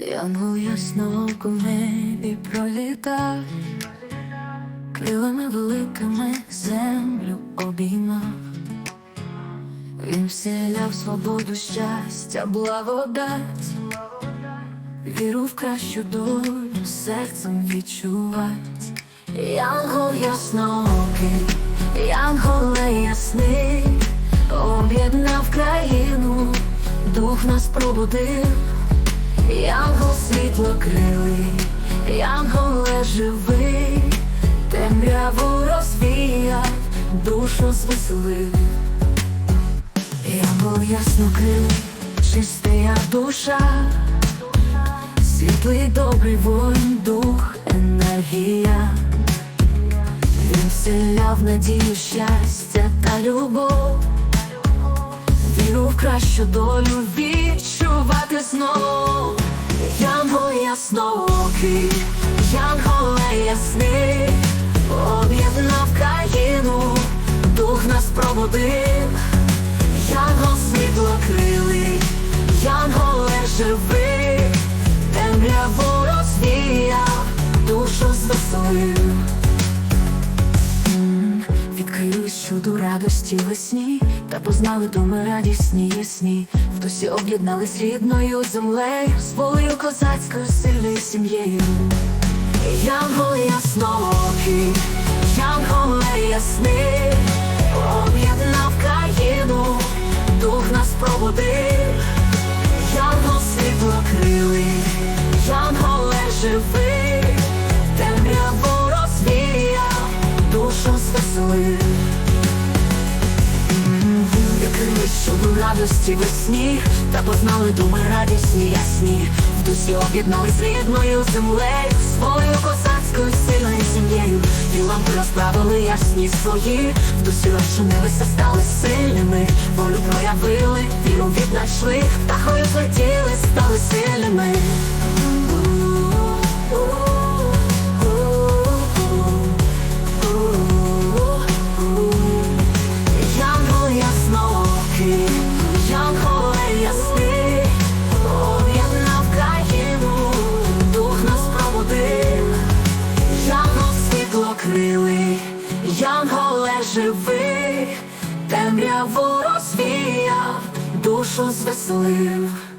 Янгол ясно у небі пролітав, крилами великими землю обіймав. Він вселяв свободу, щастя, благодать, віру в кращу долю серцем відчувать. Янгол ясноокий, Янгол ясний, об'єднав країну, дух нас пробудив. Янгол світлокрилий, Янголе живий, темряву розвіяв, душу звеселив. Янгол яснокрилий, чистая душа, світлий добрий воїн, дух, енергія. Він вселяв надію, щастя та любов. Віру в кращу долю відчувати ясноокий, Янголе ясний, об'єднав країну, дух нас пробудив, Янгол світлокрилий, Янголе живий, темряву розвіяв, душу звеселив. Відкрились чуду радості весні, та познали думи радісні ясні. Дусі об'єднались рідною землею, з волею козацькою сім'єю. Янгол ясноокий, Янголе ясний, об'єднав країну, дух нас пробудив, Янгол світлокрилий, Янголе живий, темряву розвіяв, душу звеселив. Відкрились чуду радості весні, та познали думи радісні ясні. В дусі з рідною землею, свою козацькою сильною сім'єю. Лампи розправили ясні свої, в дусі розчинилися, стали сильними, волю проявили, віру віднайшли, птахою злетіли, стали сильними. Живий, темряву розвіяв, душу звеселив.